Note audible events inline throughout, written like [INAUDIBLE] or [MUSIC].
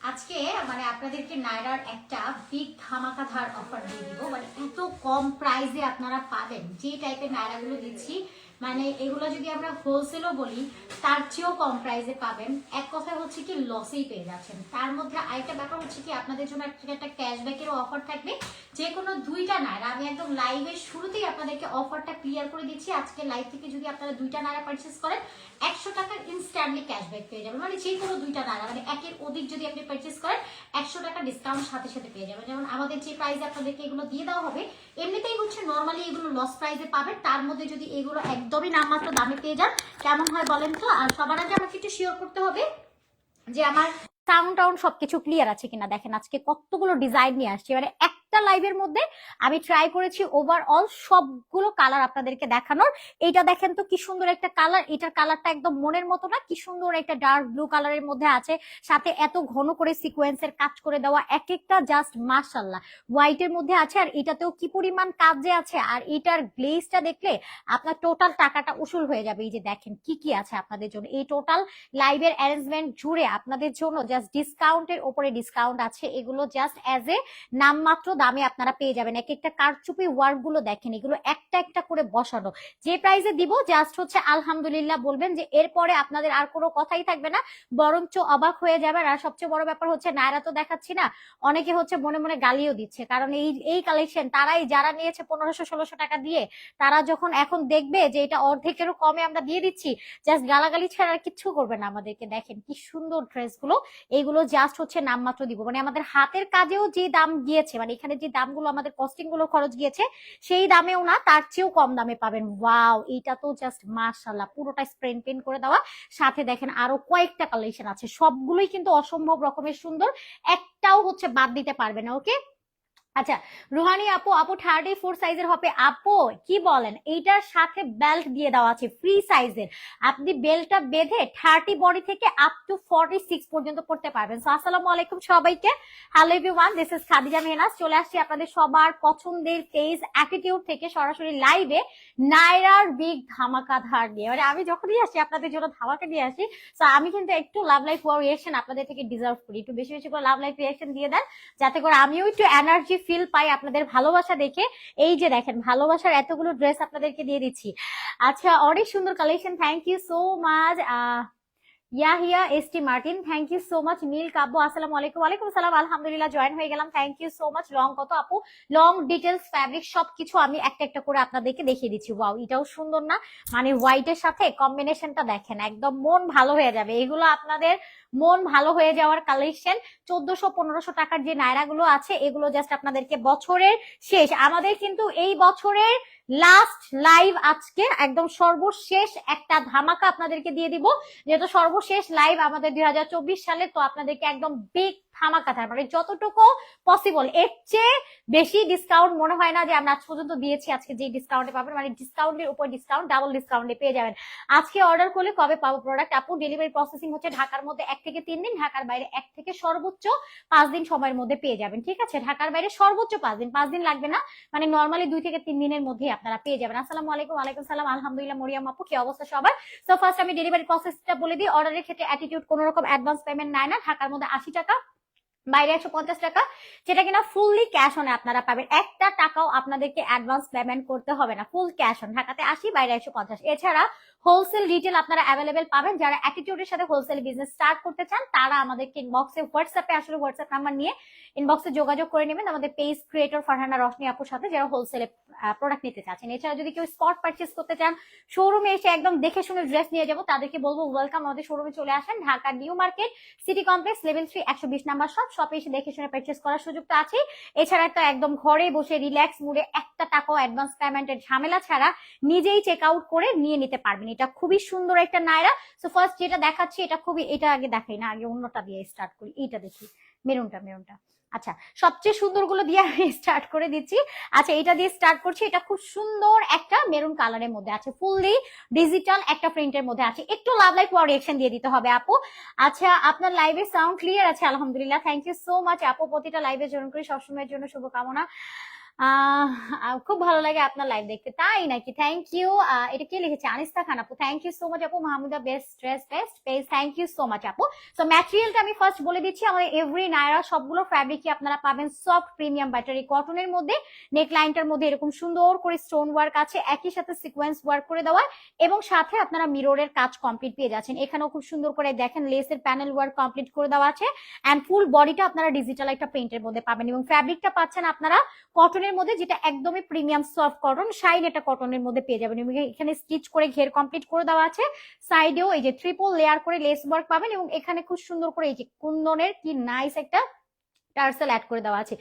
আজকে মানে আপনাদেরকে নাইরার একটা বিগ ধামাকাধার অফার দিয়ে দিব। মানে এত কম প্রাইসে আপনারা পাবেন। যে টাইপের নায়রাগুলো দিচ্ছি মানে এগুলো যদি আমরা হোলসেলও বলি, তার চেয়েও কম প্রাইসে পাবেন। এক কথা হচ্ছে কি লসেই পেয়ে যাচ্ছেন। তার মধ্যে আরেকটা ব্যাপার হচ্ছে কি, আপনাদের জন্য একটা ক্যাশব্যাকেরও অফার থাকবে। যে কোনো দুইটা নায়রা আমি একদম লাইভের শুরুতেই আপনাদেরকে অফারটা ক্লিয়ার করে দিচ্ছি। আজকে লাইভ থেকে যদি আপনারা দুইটা নায়রা পারচেস করেন, একশো টাকার ইনস্ট্যান্টলি ক্যাশব্যাক পেয়ে যাবেন। মানে যে কোনো দুইটা নায়রা মানে একের অধিক যদি আপনি পারচেস করেন, একশো টাকা ডিসকাউন্ট সাথে সাথে পেয়ে যাবেন। যেমন আমাদের যে প্রাইসে আপনাদেরকে এগুলো দিয়ে দেওয়া হবে এমনিতেই হচ্ছে নর্মালি এগুলো লস প্রাইজে পাবেন, তার মধ্যে যদি এগুলো একদমই নামমাত্র দামে পেয়ে যান, কেমন হয় বলেন তো? আর সবার আগে আমাকে একটু শিওর করতে হবে যে আমার সাউন্ড টাউন্ড সবকিছু ক্লিয়ার আছে কিনা। দেখেন, আজকে কতগুলো ডিজাইন নিয়ে আসছি। মানে একটা লাইভের মধ্যে আমি ট্রাই করেছি ওভারঅল সবগুলো কালার আপনাদেরকে দেখানোর। এইটা দেখেন তো কি সুন্দর একটা কালার এটার কালারটা একদম মনের মতো না, কি সুন্দর একটা ডার্ক ব্লু কালারের মধ্যে আছে। সাথে এত ঘন করে সিকোয়েন্সের কাজ করে দেওয়া, এক একটা জাস্ট মার্শাল্লাহ হোয়াইটের মধ্যে আছে আর এটাতেও কি পরিমাণ কাজ যে আছে? আর এটার গ্লেজটা দেখলে আপনার টোটাল টাকাটা উসুল হয়ে যাবে। এই যে দেখেন কি কি আছে আপনাদের জন্য। এই টোটাল লাইভের অ্যারেঞ্জমেন্ট জুড়ে আপনাদের জন্য জাস্ট ডিসকাউন্টের ওপরে ডিসকাউন্ট আছে। এগুলো জাস্ট অ্যাজ এ নামমাত্র দামে আপনারা পেয়ে যাবেন। এক একটা কারচুপি ওয়ার্কগুলো দেখেন, এগুলো একটা একটা করে বসানো। যে প্রাইসে দিব জাস্ট হচ্ছে আলহামদুলিল্লাহ বলবেন যে এরপরে আপনাদের আর কোনো কথাই থাকবে না, বরঞ্চ অবাক হয়ে যাবেন। আর সবচেয়ে বড় ব্যাপার হচ্ছে, নায়রা তো দেখাচ্ছি না, অনেকে হচ্ছে মনে মনে গালিও দিচ্ছে। কারণ এই এই কালেকশন তারাই যারা নিয়েছে পনেরোশো, ষোলোশো টাকা দিয়ে, তারা যখন এখন দেখবে যে এটা অর্ধেকেরও কমে আমরা দিয়ে দিচ্ছি জাস্ট গালাগালি ছাড়া আর কিচ্ছু করবে না আমাদেরকে। দেখেন কি সুন্দর ড্রেসগুলো এইগুলো জাস্ট হচ্ছে নামমাত্র দিব। মানে আমাদের হাতের কাজেও যে দাম গিয়েছে মানে এখানে যে দামগুলো, আমাদের কস্টিংগুলো খরচ গিয়েছে, সেই দামেও না, তার চেয়েও কম দামে পাবেন। ওয়াও এটা তো জাস্ট মার্শাল্লাহ পুরোটা স্প্রেন পেন করে দেওয়া। সাথে দেখেন আরও কয়েকটা কালেকশন আছে। সবগুলোই কিন্তু অসম্ভব রকমের সুন্দর, একটাও হচ্ছে বাদ দিতে পারবে না ওকে আচ্ছা রুহানি আপু আপু থার্টি ফোর সাইজের হবে। আপু, কি বলেন? এইটার সাথে বেল্ট দিয়ে দেওয়া আছে ফ্রি সাইজের আপনি বেল্টটা বেঁধে থার্টি বডি থেকে আপ টু ফর্টি সিক্স পর্যন্ত করতে পারবেন। আসসালামু আলাইকুম সবাইকে। Hello everyone this is Khadija Mehnaz. চলে আসছি আপনাদের সবার পছন্দের পেজ অ্যাটিটিউড থেকে সরাসরি লাইভে নাইরার বিগ ধামাকা ধার নিয়ে। মানে আমি যখনই আসি, আপনাদের জন্য ধামাকা দিয়ে আসি তো আমি কিন্তু একটু লাভ লাইফ রিয়েকশন আপনাদের থেকে ডিজার্ভ করি। একটু বেশি বেশি করে লাভ লাইফ রিয়েকশন দিয়ে দেন, যাতে করে আমিও একটু এনার্জি ফিল পাই আপনাদের ভালোবাসা দেখে। এই যে দেখেন, ভালোবাসার এতগুলো ড্রেস আপনাদেরকে দিয়ে দিচ্ছি। আচ্ছা অনেক সুন্দর collection thank you so much Yahiya, S T Martin thank you so much Neel Kabbo, আসসালামু আলাইকুম, ওয়ালাইকুম আসসালাম, আলহামদুলিল্লাহ জয়েন হয়ে গেলাম thank you so much long কত আপু? লং ডিটেলস ফ্যাব্রিক সবকিছু আমি একটা একটা করে আপনাদেরকে দেখিয়ে দিচ্ছি। ওয়াও এটাও সুন্দর না? মানে হোয়াইটের সাথে কম্বিনেশনটা দেখেন, একদম মন ভালো হয়ে যাবে। এগুলো আপনাদের মন ভালো হয়ে যাওয়ার কালেকশন চোদ্দশো পনেরোশো টাকার যে নায়রাগুলো আছে, এগুলো জাস্ট আপনাদেরকে বছরের শেষ। আমাদের কিন্তু এই বছরের লাস্ট লাইভ আজকে একদম সর্বশেষ একটা ধামাকা আপনাদেরকে দিয়ে দিব। যেহেতু সর্বশেষ লাইভ আমাদের দুই হাজার চব্বিশ সালে, তো আপনাদেরকে একদম বিগ ধামাকা থাকবে মানে যতটুকু পসিবল এর চেয়ে বেশি ডিসকাউন্ট মনে হয় না যে আমরা আজ পর্যন্ত দিয়েছি, আজকে যে ডিসকাউন্টে পাবেন মানে ডিসকাউন্টের উপর ডিসকাউন্ট ডাবল ডিসকাউন্টে পেয়ে যাবেন। আজকে অর্ডার করলে কবে পাবো প্রোডাক্ট আপু ডেলিভারি প্রসেসিং হচ্ছে ঢাকার মধ্যে এক থেকে তিন দিন, ঢাকার বাইরে এক থেকে সর্বোচ্চ পাঁচ দিন সময়ের মধ্যে পেয়ে যাবেন, ঠিক আছে? ঢাকার বাইরে সর্বোচ্চ পাঁচ দিন পাঁচ দিন লাগবে না মানে নর্মালি দুই থেকে তিন দিনের মধ্যে আপনারা পেয়ে যাবেন। আসসালামু আলাইকুম, ওয়ালাইকুম সালাম, আলহামদুলিল্লাহ, মরিয়াম আপু, কি অবস্থা সবার? সো ফার্স্ট আমি ডেলিভারি প্রসেসটা বলে দিই অর্ডারের ক্ষেত্রে অ্যাটিটিউড কোনো রকম অ্যাডভান্স পেমেন্ট নেয় না, ঢাকার মধ্যে আশি টাকা বাইরে একশো পঞ্চাশ টাকা, যেটা কিনা ফুললি ক্যাশ অনে আপনারা পাবেন। একটা টাকাও আপনাদেরকে অ্যাডভান্স পেমেন্ট করতে হবে না। ফুল ক্যাশ অন ঢাকাতে আসি, বাইরে একশো পঞ্চাশ। এছাড়া হোলসেল রিটেল আপনারা অ্যাভেলেবেল পাবেন। যারা অ্যাটিটিউডের সাথে হোলসেল বিজনেস স্টার্ট করতে চান, তারা আমাদেরকে ইনবক্সে হোয়াটসঅ্যাপে আসলে হোয়াটসঅ্যাপ নাম্বার নিয়ে ইনবক্সে যোগাযোগ করে নেবেন আমাদের পেজ ক্রিয়েটর ফারহানা রশনি আপুর সাথে, যারা হোলসেলে প্রোডাক্ট নিতে চাচ্ছেন। এছাড়া যদি কেউ স্পট পারচেস করতে চান শোরুমে এসে একদম দেখে শুনে ড্রেস নিয়ে যাব, তাদেরকে বলব ওয়েলকাম আমাদের শোরুমে চলে আসেন। Dhaka New Market City Complex level three একশো বিশ নাম্বার সব শপে এসে দেখে শুনে পারচেস করার সুযোগ তো আছে। এছাড়া তো একদম ঘরে বসে রিল্যাক্স মুডে একটা টাকাও অ্যাডভান্স পেমেন্টের ঝামেলা ছাড়া নিজেই চেক আউট করে নিয়ে নিতে পারবেন। এটা খুবই সুন্দর একটা নায়রা। সো ফার্স্ট যেটা দেখাচ্ছি, এটা খুবই, এটা আগে দেখাই না, আগে অন্যটা দিয়ে স্টার্ট করি। এইটা দেখি, মেরুনটা মেরুনটা। আচ্ছা সবচেয়ে সুন্দরগুলো দিয়ে আমি [LAUGHS] স্টার্ট করে দিচ্ছি। আচ্ছা এটা দিয়ে স্টার্ট করছি, এটা খুব সুন্দর একটা মেরুন কালারের মধ্যে আছে। ফুললি ডিজিটাল একটা প্রিন্টের মধ্যে আছে। একটু লাভ লাইক রিয়েকশন দিয়ে দিতে হবে আপু। আচ্ছা আপনার লাইভের সাউন্ড ক্লিয়ার আছে, আলহামদুলিল্লাহ। থ্যাংক ইউ সো মাচ আপু, প্রতিটা লাইভে জয়েন করি। সবসময়ের জন্য শুভকামনা। খুব ভালো লাগে আপনার লাইভ দেখতে। তাই নাকি? থ্যাংক ইউ এটা কে লিখেছে? আনিস্তা খান আপু। থ্যাংক ইউ সো মাচ আপু। Mahmuda best dress best page thank you so much আপু। সো ম্যাটেরিয়ালটা আমি ফার্স্ট বলে দিচ্ছি। আমাদের এভরি নায়রা সবগুলো ফ্যাব্রিকই আপনারা পাবেন। সফট প্রিমিয়াম ব্যাটারি কটনের মধ্যে। নেক লাইনটার মধ্যে এরকম সুন্দর করে স্টোন ওয়ার্ক আছে। একই সাথে সিকোয়েন্স ওয়ার্ক করে দেওয়া। এবং সাথে আপনারা মিররের কাজ কমপ্লিট পেয়ে যাচ্ছেন। এখানেও খুব সুন্দর করে দেখেন লেসের প্যানেল ওয়ার্ক কমপ্লিট করে দেওয়া আছে। অ্যান্ড ফুল বডিটা আপনারা ডিজিটাল একটা প্রিন্টের মধ্যে পাবেন। এবং ফ্যাব্রিকটা পাচ্ছেন আপনারা কটনের মধ্যে যেটা একদমই প্রিমিয়াম সফট কটন শাইন এটা কটনের মধ্যে পেয়ে যাবেন। এবং এখানে স্টিচ করে ঘের কমপ্লিট করে দেওয়া আছে। সাইডেও এই যে ট্রিপল লেয়ার করে লেস ওয়ার্ক পাবেন এবং এখানে খুব সুন্দর করে এই যে কুন্দনের কি নাইস একটা টার্সেল অ্যাড করে দেওয়া আছে।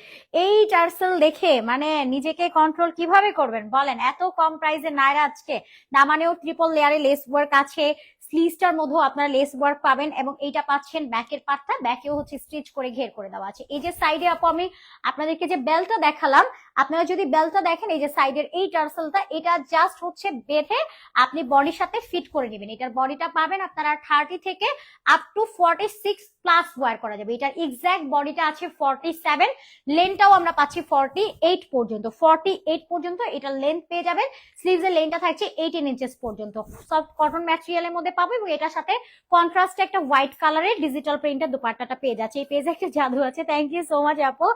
এই টার্সেল দেখে মানে নিজেকে কন্ট্রোল কীভাবে করবেন? বলেন, এত কম প্রাইসে নাইরা আজকে। দামানেও ট্রিপল লেয়ারে লেস ওয়ার্ক আছে। স্লিভসটার মধ্যেও আপনারা লেস ওয়ার্ক পাবেন এবং এইটা পাচ্ছেন ব্যাকের পার্টটা ব্যাকেও হচ্ছে স্টিচ করে ঘের করে দেওয়া আছে। এই যে সাইডে আপু, আমি আপনাদেরকে যে বেলটা দেখালাম আপনারা যদি বেলটা দেখেন, এই যে সাইডের এই টার্সেলটা, এটা জাস্ট হচ্ছে বেঁধে আপনি বডির সাথে ফিট করে নেবেন। এটার বডিটা পাবেন আপনারা থার্টি থেকে up to forty six plus wear করা যাবে। এটার এক্স্যাক্ট বডিটা আছে ফর্টি সেভেন লেনটাও আমরা পাচ্ছি ফর্টি এইট পর্যন্ত। ফর্টি এইট পর্যন্ত এটার লেন্থ পেয়ে যাবেন। স্লিভসের লেনটা থাকছে এইটিন ইঞ্চেস পর্যন্ত। সফট কটন ম্যাটেরিয়ালের মধ্যে পাবো এবং এটার সাথে কন্ট্রাস্টে একটা হোয়াইট কালারের ডিজিটাল প্রিন্টের দুপাট্টাটা পেয়ে যাচ্ছে। এই পেজে একটা জাদু আছে। থ্যাংক ইউ সো মাচ আপু।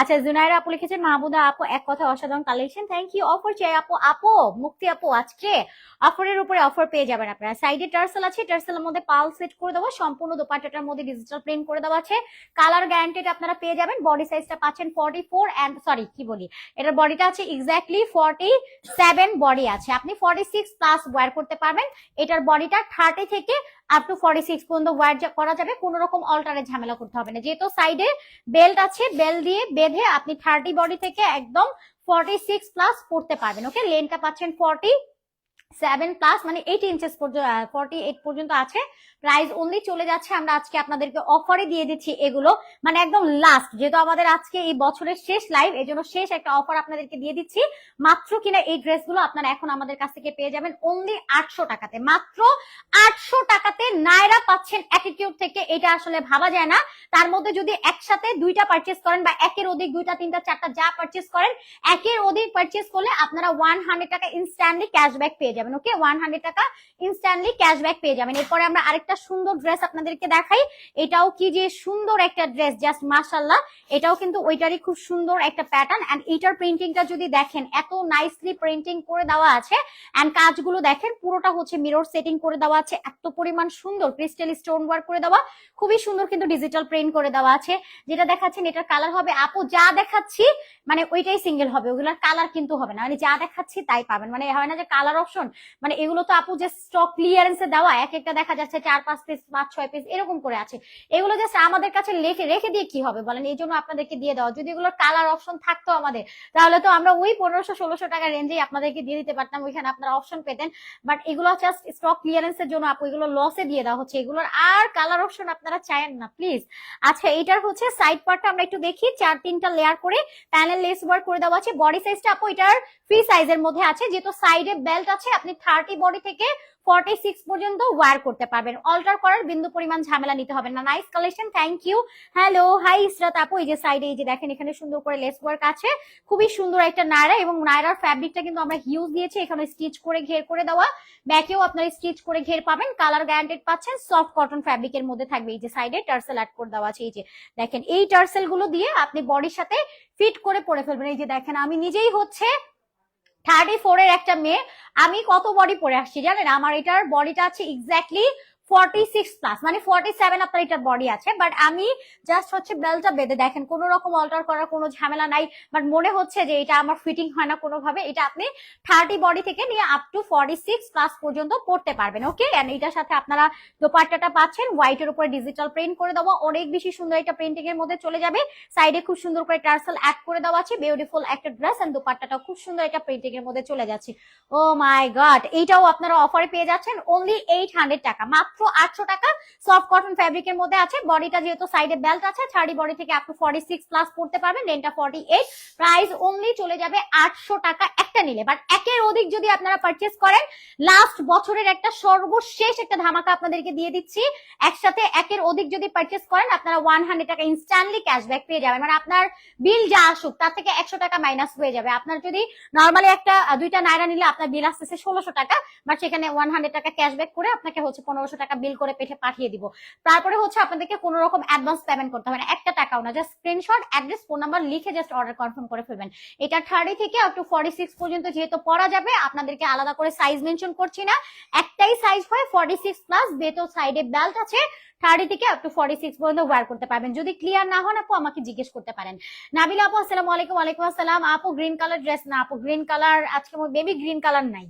আচ্ছা জুনাইরা আপু লিখেছেন মাহবুদা আপু এক কথা অসাধারণ কালেকশন থ্যাংক ইউ অফার চাই আপু। আপু, মুক্তি আপু, আজকে অফারের উপরে অফার পেয়ে যাবেন আপনারা। সাইডে টার্সেল আছে টার্সেলের মধ্যে পাল সেট করে দেওয়া সম্পূর্ণ দোপাট্টাটার মধ্যে ডিজিটাল প্রিন্ট করে দেওয়া আছে। কালার গ্যারান্টেড আপনারা পেয়ে যাবেন। বডি সাইজটা পাচ্ছেন ফর্টি ফোর অ্যান্ড সরি কি বলি? এটার বডিটা আছে এক্স্যাক্টলি ফর্টি সেভেন বডি আছে। আপনি ফর্টি সিক্স প্লাস ওয়্যার করতে পারবেন। এটার বডিটা থার্টি থেকে আপ টু ফর্টি সিক্স পর্যন্ত ওয়ার করা যাবে। কোনো রকম অল্টারের ঝামেলা করতে হবে না। যেহেতু সাইডে বেল্ট আছে বেল্ট দিয়ে বেঁধে আপনি থার্টি বডি থেকে একদম ফর্টি সিক্স প্লাস পড়তে পারবেন। ওকে লেনটা পাচ্ছেন ফর্টি সেভেন প্লাস মানে এইট ইঞ্চেস পর্যন্ত ফর্টি এইট পর্যন্ত আছে। প্রাইস অনলি চলে যাচ্ছে। আমরা আজকে আপনাদেরকে অফারে দিয়ে দিচ্ছি এগুলো। মানে একদম লাস্ট যেহেতু আমাদের আজকে এই বছরের শেষ লাইভ এই জন্য শেষ একটা অফার আপনাদেরকে দিয়ে দিচ্ছি। মাত্র কিনা এই ড্রেসগুলো আপনারা এখন আমাদের কাছ থেকে পেয়ে যাবেন অনলি আটশো টাকাতে। মাত্র আটশো টাকাতে নায়রা পাচ্ছেন অ্যাটিটিউড থেকে। এটা আসলে ভাবা যায় না। তার মধ্যে যদি একসাথে দুইটা পারচেস করেন বা একের অধিক দুইটা, তিনটা, চারটা যা পারচেস করেন, একের অধিক পারচেস করলে আপনারা ওয়ান হান্ড্রেড টাকা ইনস্ট্যান্টলি ক্যাশব্যাক পেয়ে যাবেন ওকে ওয়ান হান্ড্রেড টাকা ইনস্ট্যান্টলি ক্যাশব্যাক পেয়ে যাবেন। এরপরে আমরা আরেকটা সুন্দর ড্রেস আপনাদেরকে দেখাই। এটাও কি যে সুন্দর একটা ড্রেস জাস্ট মাশাল্লাহ এটাও কিন্তু ওইটারই খুব সুন্দর একটা প্যাটার্ন এন্ড এইটার প্রিন্টিংটা যদি দেখেন, এত নাইসলি প্রিন্টিং করে দেওয়া আছে। এন্ড কাজগুলো দেখেন, পুরোটা হচ্ছে মিরর সেটিং করে দেওয়া আছে। এত পরিমাণ সুন্দর ক্রিস্টাল স্টোন ওয়ার্ক করে দেওয়া। খুবই সুন্দর কিন্তু ডিজিটাল প্রিন্ট করে দেওয়া আছে। যেটা দেখাচ্ছেন, এটার কালার হবে আপু, যা দেখাচ্ছি মানে ওইটাই সিঙ্গেল হবে। ওগুলোর কালার কিন্তু হবে না। মানে যা দেখাচ্ছি, তাই পাবেন। মানে হয় না যে কালার অপশন মানে এগুলো তো আপু যে স্টক ক্লিয়ারেন্সে দেওয়া। এক একটা দেখা যাচ্ছে চার পাঁচ পিস পাঁচ, ছয় পিস এরকম করে আছে। এগুলো জাস্ট আমাদের কাছে রেখে রেখে দিয়ে কি হবে বলেন? এই জন্য আপনাদেরকে দিয়ে দেওয়া। যদি এগুলোর কালার অপশন থাকতো আমাদের, তাহলে তো আমরা ওই পনেরোশো, ষোলোশো টাকা রেঞ্জেই আপনাদেরকে দিয়ে দিতে পারতাম। ওইখানে আপনারা অপশন পেতেন। বাট এগুলো জাস্ট স্টক ক্লিয়ারেন্সের জন্য আপু, এগুলো লসে দিয়ে দেওয়া হচ্ছে। এগুলোর আর কালার অপশন আপনারা চায়েন না প্লিজ আচ্ছা এটার হচ্ছে সাইড পার্টটা আমরা একটু দেখি। চার তিনটা লেয়ার করে প্যানেল লেস ওয়ার্ক করে দেওয়া আছে। বডি সাইজটা আপু, এটার ফ্রি সাইজের মধ্যে আছে। যেহেতু সাইডে বেল্ট আছে, আপনি থার্টি বডি থেকে ফর্টি সিক্স পর্যন্ত ওয়ার করতে পারবেন। অল্টার করার বিন্দু পরিমাণ ঝামেলা নিতে হবে না। Nice collection thank you hello hi Israt আপু, এই যে সাইডে এই যে দেখেন, এখানে সুন্দর করে লেস ওয়ার্ক আছে। খুবই সুন্দর একটা নায়রা এবং নায়রার ফ্যাব্রিকটা কিন্তু আমরা হিউজ দিয়েছি। এখানে স্টিচ করে ঘের করে দেওয়া। ব্যাকেও আপনারা স্টিচ করে ঘের পাবেন। কালার গ্যারান্টেড পাচ্ছেন। সফট কটন ফ্যাব্রিকের মধ্যে থাকবে। এই যে সাইডে টার্সেল অ্যাড করে দেওয়া আছে। এই যে দেখেন, এই টার্সেলগুলো দিয়ে আপনি বডির সাথে ফিট করে পরে ফেলবেন। এই যে দেখেন, আমি নিজেই হচ্ছে থার্টি ফোর এর একটা মেয়ে, আমি কত বডি পরে আসছি জানেন? আমার এটার বডিটা আছে এক্স্যাক্টলি সিক্স প্লাস মানে সেভেন আপনার বডি আছে বাট আমি জাস্ট হচ্ছে বেলটা বেঁধে দেখেন, কোন রকম অল্টার করার কোনো ঝামেলা নাই বাট মনে হচ্ছে যে এটা আমার ফিটিং হয় না কোনোভাবে, এটা আপনি বডি থেকে নিয়ে আপ টু সিক্স প্লাস পর্যন্ত পড়তে পারবেন ওকে এটার সাথে আপনারা দোপাট্টাটা পাচ্ছেন হোয়াইটের উপরে ডিজিটাল প্রিন্ট করে দেওয়া অনেক বেশি সুন্দর একটা প্রিন্টিং এর মধ্যে চলে যাবে সাইডে খুব সুন্দর করে টার্সেল অ্যাড করে দেওয়া আছে বিউটিফুল একটা ড্রেস দোপাট্টাটা খুব সুন্দর একটা প্রিন্টিং এর মধ্যে চলে যাচ্ছে। ও মাই গড এইটাও আপনারা অফারে পেয়ে যাচ্ছেন অনলি এইট টাকা, মাত্র মাত্র আটশো টাকা। সফট কটন ফ্যাব্রিকের মধ্যে আছে। বডিটা যেহেতু সাইডে বেল্ট আছে থার্ডি বডি থেকে up to forty six plus পড়তে পারবেন লেনটা ফর্টি এইট প্রাইস চলে যাবে আটশো টাকা একটা নিলে। বাট একের অধিক যদি আপনারা পারচেস করেন লাস্ট বছরের একটা সর্বশেষ একটা ধামাকা আপনাদেরকে দিয়ে দিচ্ছি। একসাথে একের অধিক যদি করেন, আপনারা ওয়ান হান্ড্রেড টাকা ইনস্ট্যান্টলি ক্যাশব্যাক পেয়ে যাবেন। মানে আপনার বিল যা আসুক, তার থেকে একশো টাকা মাইনাস হয়ে যাবে। আপনার যদি নর্মালি একটা, দুইটা নাইরা নিলে আপনার বিল আসতেছে ষোলোশো টাকা বাট সেখানে ওয়ান হান্ড্রেড টাকা ক্যাশব্যাক করে আপনাকে হচ্ছে পনেরোশো টাকা বিল করে পেঠে পাঠিয়ে দিব। তারপরে হচ্ছে আপনাদেরকে কোনো রকম অ্যাডভান্স পেমেন্ট করতে হবে না। একটা টাকাও না just screenshot address phone number লিখে জাস্ট অর্ডার কনফার্ম করে ফেলবেন। এটা থার্টি থেকে আপ টু ফর্টি সিক্স পর্যন্ত যেহেতু পরা যাবে, আপনাদেরকে আলাদা করে সাইজ মেনশন করছি না। একটাই সাইজ হয় ফর্টি সিক্স প্লাস বেতো সাইডে বেল্ট আছে থার্টি থেকে আপ টু ফর্টি সিক্স পর্যন্ত ওয়ার করতে পারবেন। যদি ক্লিয়ার না হন আপু, আমাকে জিজ্ঞেস করতে পারেন। নাবিলা আপু, আসসালামু আলাইকুম আলাইকুম আসসালাম। আপু গ্রিন কালার ড্রেস না, আপু গ্রিন কালার আজকে বেবি গ্রিন কালার নাই।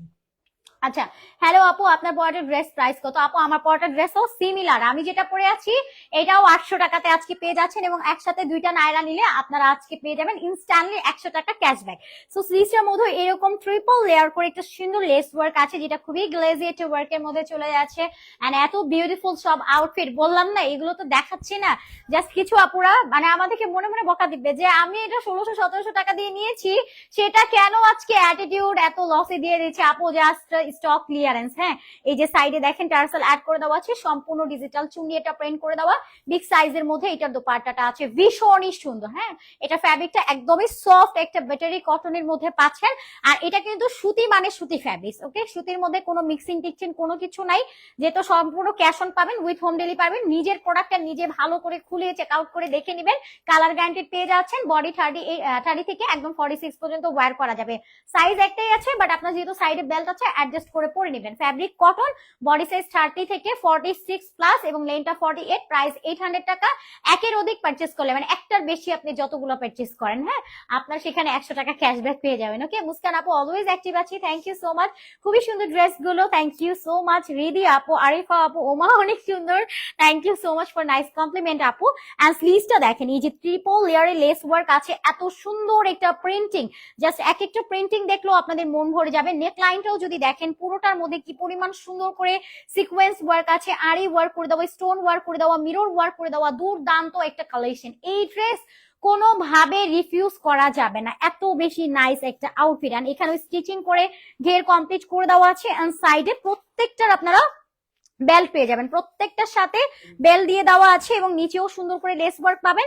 আচ্ছা হ্যালো আপু, আপনার পরাটার ড্রেস প্রাইস কত? আপু, আমার পরাটার ড্রেসও সিমিলার আমি যেটা পরে আছি, এটাও আটশো টাকাতে আজকে পেয়ে যাচ্ছেন এবং একসাথে দুইটা নাইরা নিলে আপনারা আজকে পেয়ে যাবেন ইনস্ট্যান্টলি একশো টাকা ক্যাশব্যাক সো সিরিজটার মধ্যে এরকম ট্রিপল লেয়ার করে একটা সুন্দর লেস ওয়ার্ক আছে, যেটা খুবই গ্লেজিয়েট একটা ওয়ার্কের মধ্যে চলে যাচ্ছে। এন্ড এত বিউটিফুল সব আউটফিট বললাম না, এগুলো তো দেখাচ্ছি না। জাস্ট কিছু আপুরা মানে আমাদেরকে মনে মনে বকা দিবে যে, আমি এটা ষোলোশো, সতেরোশো টাকা দিয়ে নিয়েছি, সেটা কেন আজকে অ্যাটিটিউড এত লসে দিয়ে দিচ্ছে আপু জাস্ট স্টক ক্লিয়ারেন্স হ্যাঁ? এই যে সাইডে দেখেন টার্সেল অ্যাড করে দেওয়া আছে, সম্পূর্ণ ডিজিটাল চুন্ডি এটা প্রিন্ট করে দেওয়া। বিগ সাইজের মধ্যে এটার দোপাট্টাটা আছে। ভীষণই সুন্দর হ্যাঁ? এটা ফ্যাব্রিকটা একদমই সফট একটা ব্যাটারি কটনের মধ্যে পাচ্ছেন। আর এটা কিন্তু সুতি মানে সুতি ফ্যাব্রিক্স ওকে সুতির মধ্যে কোনো মিক্সিং টিকচিং কোনো কিছু নাই। যেহেতু সম্পূর্ণ ক্যাশ অন পাবেন উইথ হোম ডেলিভারি পাবেন নিজের প্রোডাক্টটা নিজে ভালো করে খুলে চেক আউট করে দেখে নেবেন। কালার গ্যারান্টেড পেয়ে যাচ্ছেন বডি থার্টি থার্টি থেকে একদম ফর্টি সিক্স পর্যন্ত ওয়্যার করা যাবে। সাইজ একটাই আছে বাট আপনার যেহেতু সাইডে বেল্ট আছে অ্যাডজাস্ট করে পরে নেবেন। Fabric cotton body size thirty থেকে ফর্টি সিক্স প্লাস এবং লেনটা forty eight price eight hundred টাকা। একের অধিক পারচেস করলে মানে একটার বেশি আপনি যতগুলো পারচেস করেন হ্যাঁ? আপনার সেখানে একশো টাকা ক্যাশব্যাক পেয়ে যাবেন ওকে মুস্কান আপু অলওয়েজ অ্যাক্টিভ আছি থ্যাংক ইউ সো মাচ খুবই সুন্দর ড্রেসগুলো thank you so much Ridi আপু, আরিফা আপু, ওমা, অনেক সুন্দর। Thank you so much for nice compliment আপু। অ্যান্ড স্লিভসটা দেখেন, এই যে ট্রিপল লেয়ারে লেস ওয়ার্ক আছে, এত সুন্দর একটা প্রিন্টিং জাস্ট এক একটা প্রিন্টিং দেখলেও আপনাদের মন ভরে যাবে। নেক লাইনটাও যদি দেখেন পুরোটার মধ্যে কি পরিমাণ সুন্দর করে সিকোয়েন্স ওয়ার্ক আছে। আরি ওয়ার্ক করে দেওয়া স্টোন ওয়ার্ক করে দেওয়া মিরর ওয়ার্ক করে দেওয়া দুর্দান্ত একটা কালেকশন এই ড্রেস কোনোভাবে রিফিউজ করা যাবে না। এত বেশি নাইস একটা আউটফিট এখানে স্টিচিং করে ঘের কমপ্লিট করে দেওয়া আছে। এন্ড সাইডে প্রত্যেকটার আপনারা বেল্ট পেয়ে যাবেন। প্রত্যেকটার সাথে বেল দিয়ে দেওয়া আছে এবং নিচেও সুন্দর করে লেস ওয়ার্ক পাবেন।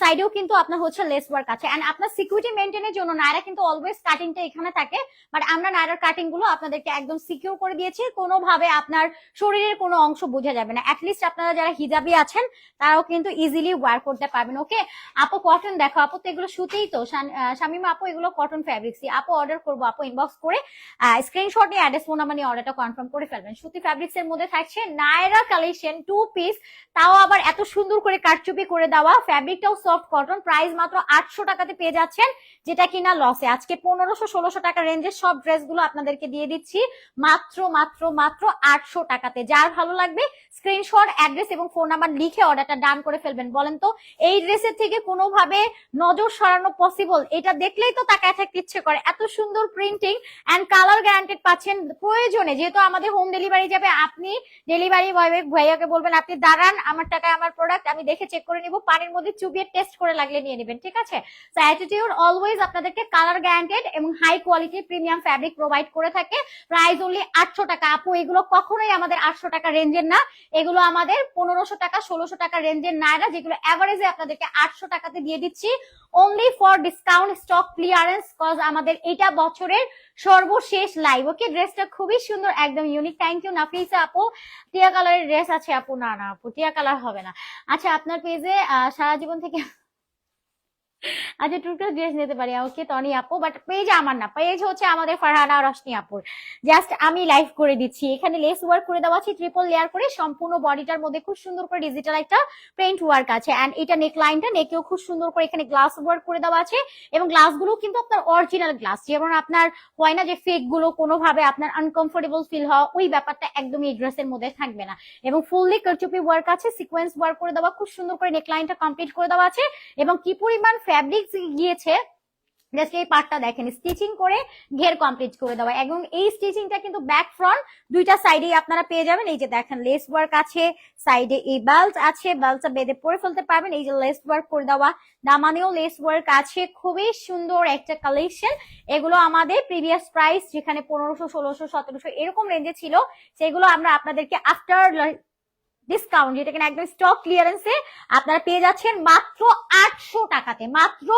সাইডেও কিন্তু আপনার হচ্ছে লেস ওয়ার্ক আছে। এন্ড আপনার সিকিউরিটি মেনটেনের জন্য নায়রা কিন্তু অলওয়েজ কাটিংটা এখানে থাকে। বাট আমরা নায়রার কাটিংগুলো আপনাদেরকে একদম সিকিউর করে দিয়েছি। কোনোভাবে আপনার শরীরের কোনো অংশ বোঝা যাবে না। অ্যাটলিস্ট আপনারা যারা হিজাবি আছেন, তারাও কিন্তু ইজিলি ওয়ার করতে পারবেন। ওকে আপু কটন দেখো, আপু তো এগুলো সুতেই তো। শামিমা আপু এগুলো কটন ফ্যাব্রিক্স আপু অর্ডার করব, আপু ইনবক্স করে স্ক্রিনশট নিয়ে অ্যাড্রেস ফোন নিয়ে অর্ডারটা কনফার্ম করে ফেলবেন। সুতি ফ্যাব্রিক্স এর মধ্যে থাকছে নায়রা কালেকশন টু পিস তাও আবার এত সুন্দর করে কারচুপি করে দেওয়া। ফ্যাব্রিকটাও সফট কটন প্রাইস মাত্র আটশো টাকাতে পেয়ে যাচ্ছেন, যেটা কিনা লসে আজকে পনেরোশো ষোলোশো টাকা রেঞ্জের সব ড্রেসগুলো আপনাদেরকে দিয়ে দিচ্ছি। মাত্র মাত্র মাত্র আটশো টাকাতে। যার ভালো লাগবে স্ক্রিনশট অ্যাড্রেস এবং ফোন নাম্বার লিখে অর্ডারটা ডান করে ফেলবেন। বলেন তো, এই ড্রেসের থেকে কোনোভাবে নজর সরানো পসিবল এটা দেখলেই তো তাকায় থাকতে ইচ্ছে করে। এত সুন্দর প্রিন্টিং অ্যান্ড কালার গ্যারান্টেড পাচ্ছেন প্রয়োজনে। যেহেতু আমাদের হোম ডেলিভারি যাবে, আপনি ডেলিভারি বয় ভাইয়াকে বলবেন, আপনি দাঁড়ান, আমার টাকায় আমার প্রোডাক্ট আমি দেখে চেক করে নিব, পানির মধ্যে চুবিয়ে টেস্ট করে লাগলে নিয়ে নেবেন, ঠিক আছে? অলওয়েজ আপনাদেরকে কালার গ্যারান্টেড এবং high quality premium fabric provide করে থাকে। প্রাইস অনলি আটশো টাকা। আপু, এগুলো কখনোই আমাদের আটশো টাকা রেঞ্জের না। এগুলো আমাদের পনেরোশো টাকা, ষোলোশো টাকা রেঞ্জের নায়রা যেগুলো অ্যাভারেজে আপনাদেরকে আটশো টাকাতে দিয়ে দিচ্ছি। Only for discount stock clearance cause আমাদের এটা বছরের সর্বশেষ লাইভ ওকে ড্রেসটা খুবই সুন্দর, একদম ইউনিক থ্যাংক ইউ নাফিসা আপু। টিয়া কালারের ড্রেস আছে আপু? না না আপু, টিয়া কালার হবে না। আচ্ছা আপনার পেজে সারা জীবন থেকে আচ্ছা টুকটাক ড্রেস নিতে পারি, ওকে তনি আপু বাট পেজ আমার না পেজ হচ্ছে আমাদের ফারহানা রশনি আপুর। জাস্ট আমি লাইভ করে দিচ্ছি, এখানে লেস ওয়ার্ক করে দেওয়া আছে ট্রিপল লেয়ার করে, সম্পূর্ণ বডিটার মধ্যে খুব সুন্দর করে ডিজিটাল একটা প্রিন্ট ওয়ার্ক আছে এন্ড এটা নেক লাইনটা নেকেও খুব সুন্দর করে এখানে গ্লাস ওয়ার্ক করে দেওয়া আছে, এবং গ্লাসগুলো কিন্তু আপনার অরিজিনাল গ্লাস যেমন আপনার হয় না যে ফেকগুলো কোনোভাবে আপনার আনকমফোর্টেবল ফিল হওয়া, ওই ব্যাপারটা একদমই এই ড্রেসের মধ্যে থাকবে না। এবং ফুললি কারচুপি ওয়ার্ক আছে সিকোয়েন্স ওয়ার্ক করে দেওয়া, খুব সুন্দর করে নেক লাইনটা কমপ্লিট করে দেওয়া আছে, এবং কি পরিমাণ ফ্যাব্রিক গিয়েছে। জাস্ট এই পার্টটা দেখেন স্টিচিং করে ঘের কমপ্লিট করে দেওয়া। এবং এই স্টিচিংটা কিন্তু ব্যাক ফ্রন্ট দুইটা সাইডেই আপনারা পেয়ে যাবেন। এই যে দেখেন লেস ওয়ার্ক আছে সাইডে এই বেল্ট আছে বেল্টটা বেঁধে পরে ফেলতে পারবেন। এই যে লেস ওয়ার্ক করে দেওয়া। দামানেও লেস ওয়ার্ক আছে, খুবই সুন্দর একটা কালেকশন এগুলো আমাদের প্রিভিয়াস প্রাইস যেখানে পনেরোশো, ষোলোশো, সতেরোশো এরকম রেঞ্জে ছিল, সেগুলো আমরা আপনাদেরকে আফটার ডিসকাউন্ট যেটা কিনা একদম স্টক ক্লিয়ারেন্সে আপনারা পেয়ে যাচ্ছেন মাত্র আটশো টাকাতে। মাত্র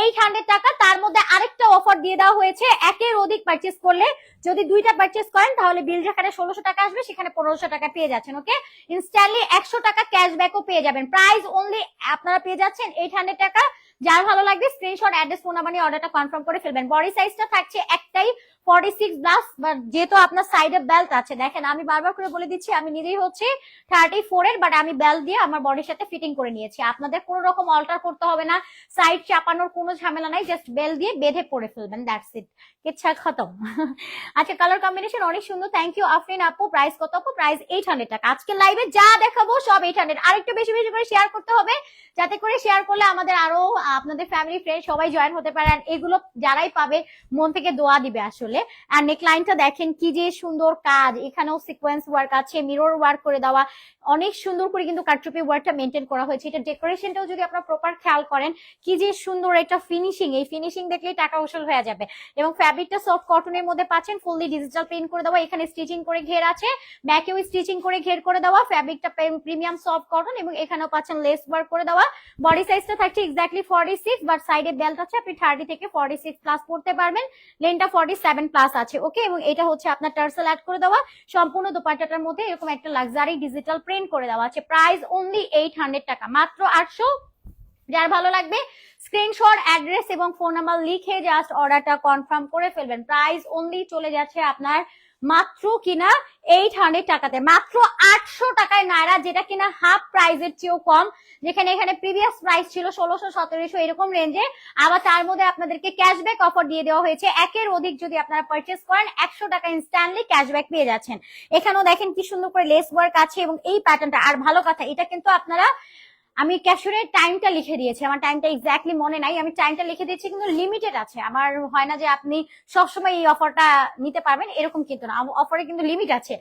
এইট হান্ড্রেড টাকা, তার মধ্যে আরেকটা অফার দিয়ে দেওয়া হয়েছে। একের অধিক পার্চেস করলে যদি দুইটা পার্চেস করেন, তাহলে বিল যেখানে ষোলোশো টাকা আসবে, সেখানে পনেরোশো টাকা পেয়ে যাচ্ছেন ওকে ইনস্ট্যান্টলি একশো টাকা ক্যাশব্যাকও পেয়ে যাবেন। প্রাইস অনলি আপনারা পেয়ে যাচ্ছেন এইট হান্ড্রেড টাকা। যার ভালো লাগবে স্ক্রিনশট অ্যাড্রেস ফোন নাম্বার নিয়ে অর্ডারটা কনফার্ম করে ফেলবেন। বডি সাইজটা থাকছে একটাই ফর্টি সিক্স প্লাস বাট যেহেতু আপনার সাইডে বেল্ট আছে, দেখেন আমি বারবার করে বলে দিচ্ছি, আমি নিজেই হচ্ছে থার্টি ফোর এর বাট আমি বেল্ট দিয়ে আমার বডির সাথে ফিটিং করে নিয়েছি। আপনাদের কোনো রকম অল্টার করতে হবে না সাইড চাপানোর কোনো ঝামেলা নাই জাস্ট বেল্ট দিয়ে বেঁধে পরে ফেলবেন দ্যাটস ইট ইচ্ছা খতম। আচ্ছা কালার কম্বিনেশন অনেক সুন্দর থ্যাংক ইউ আফরিন আপু প্রাইস কত আপু? প্রাইস এইট হান্ড্রেড টাকা। আজকে লাইভে যা দেখাবো, সব এইট হান্ড্রেড আরেকটু বেশি বেশি করে শেয়ার করতে হবে, যাতে করে শেয়ার করলে আমাদের আরও আপনাদের ফ্যামিলি ফ্রেন্ড সবাই জয়েন হতে পারে। এগুলো যারাই পাবে, মন থেকে দোয়া দিবে আসলে। আর নেকলাইনটা দেখেন কি যে সুন্দর কাজ। এখানেও সিকোয়েন্স ওয়ার্ক আছে মিরর ওয়ার্ক করে দেওয়া। অনেক সুন্দর করে কিন্তু কারচুপি ওয়ার্কটা মেনটেন করা হয়েছে। এটা ডেকোরেশনটাও যদি আপনারা প্রপার খেয়াল করেন, কি যে সুন্দর একটা ফিনিশিং এই ফিনিশিং দেখলেই টাকা উসুল হয়ে যাবে। এবং ফ্যাব্রিকটা সফট কটনের মধ্যে পাচ্ছেন ফুললি ডিজিটাল প্রিন্ট করে দেওয়া। এখানে স্টিচিং করে ঘের আছে। ব্যাকেও স্টিচিং করে ঘের করে দেওয়া। ফ্যাব্রিকটা প্রিমিয়াম সফট কটন এবং এখানেও পাচ্ছেন লেস ওয়ার্ক করে দেওয়া। বডি সাইজটা থাকছে এক্স্যাক্টলি ফর্টি সিক্স বাট সাইডে বেল্ট আছে, আপনি থার্টি থেকে ফর্টি সিক্স প্লাস পড়তে পারবেন। লেনটা ফর্টি সেভেন প্লাস আছে ওকে এবং এটা হচ্ছে আপনার টার্সেল অ্যাড করে দেওয়া। সম্পূর্ণ দোপাট্টাটার মধ্যে এরকম একটা লাক্সারি ডিজিটাল প্রিন্ট করে দেওয়া আছে। প্রাইস অনলি এইট হান্ড্রেড টাকা, মাত্র আটশো। যার ভালো লাগবে স্ক্রিনশট অ্যাড্রেস এবং ফোন নাম্বার লিখে জাস্ট অর্ডারটা কনফার্ম করে ফেলবেন। প্রাইস অনলি চলে যাচ্ছে আপনার মাত্র কিনা এইট হান্ড্রেড টাকাতে, মাত্র আটশো নায়রা যেটা কিনা হাফ প্রাইসের চেয়েও কম, যেখানে এখানে প্রিভিয়াস প্রাইস ছিল ষোলোশো, সতেরোশো, এরকম রেঞ্জে আবার তার মধ্যে আপনাদেরকে ক্যাশব্যাক অফার দিয়ে দেওয়া হয়েছে। একের অধিক যদি আপনারা পারচেস করেন, একশো টাকা ইনস্ট্যান্টলি ক্যাশব্যাক পেয়ে যাচ্ছেন। এখানেও দেখেন কি সুন্দর করে লেস ওয়ার্ক আছে এবং এই প্যাটার্নটা আর ভালো কথা, এটা কিন্তু আপনারা আমি ক্যাশনের টাইমটা লিখে দিয়েছি, আমার টাইমটা এক্স্যাক্টলি মনে নাই, আমি টাইমটা লিখে দিয়েছি কিন্তু লিমিটেড আছে। আমার হয় না যে আপনি সবসময় এই অফারটা নিতে পারবেন, এরকম কিন্তু না। অফারে কিন্তু লিমিট আছে।